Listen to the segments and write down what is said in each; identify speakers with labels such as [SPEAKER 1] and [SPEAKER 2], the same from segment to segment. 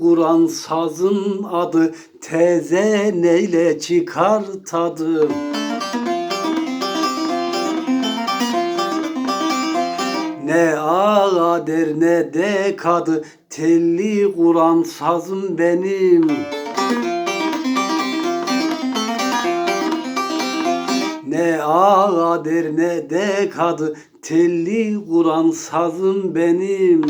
[SPEAKER 1] Kur'an sazın adı Teze neyle çıkar tadı? Ne ağa der ne de kadı Telli Kur'an sazım benim. Ne ağa der ne de kadı Telli Kur'an sazım benim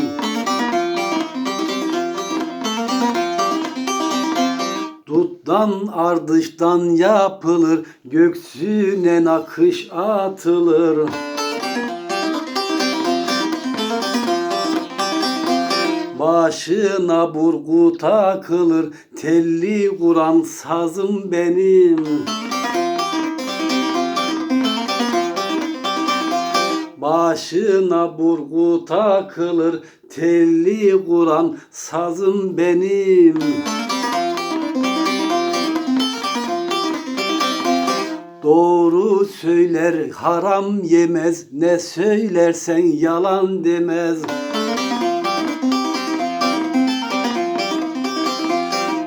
[SPEAKER 1] Duttan ardıştan yapılır Göksüne nakış atılır. Başına burgu takılır Telli Kur'an sazım benim. Başına burgu takılır Telli Kur'an sazım benim söyler haram yemez. Ne söylersen yalan demez.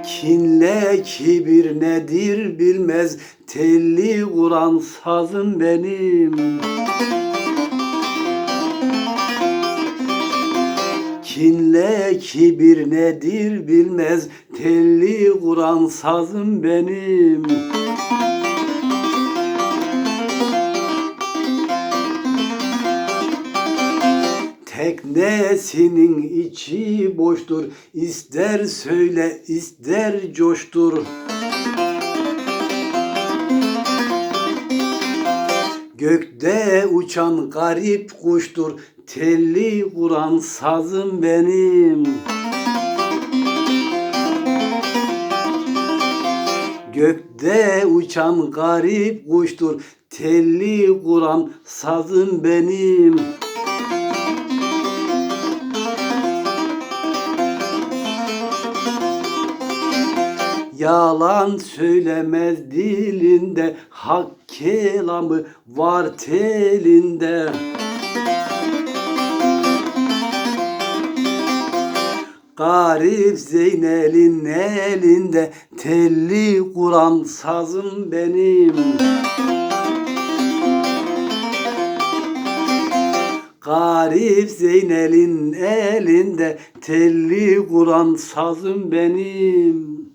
[SPEAKER 1] Kinle kibir nedir bilmez. Telli Kur'an sazım benim. Kinle kibir nedir bilmez. Telli Kur'an sazım benim Teknesinin içi boştur. İster söyle ister coştur. Gökte uçan garip kuştur. Telli Kur'an sazım benim. Gökte uçan garip kuştur. Telli Kur'an sazım benim Yalan söylemez dilinde Hak kelamı var telinde. Garip Zeynel'in elinde Telli Kur'an sazım benim. Garip Zeynel'in elinde Telli Kur'an sazım benim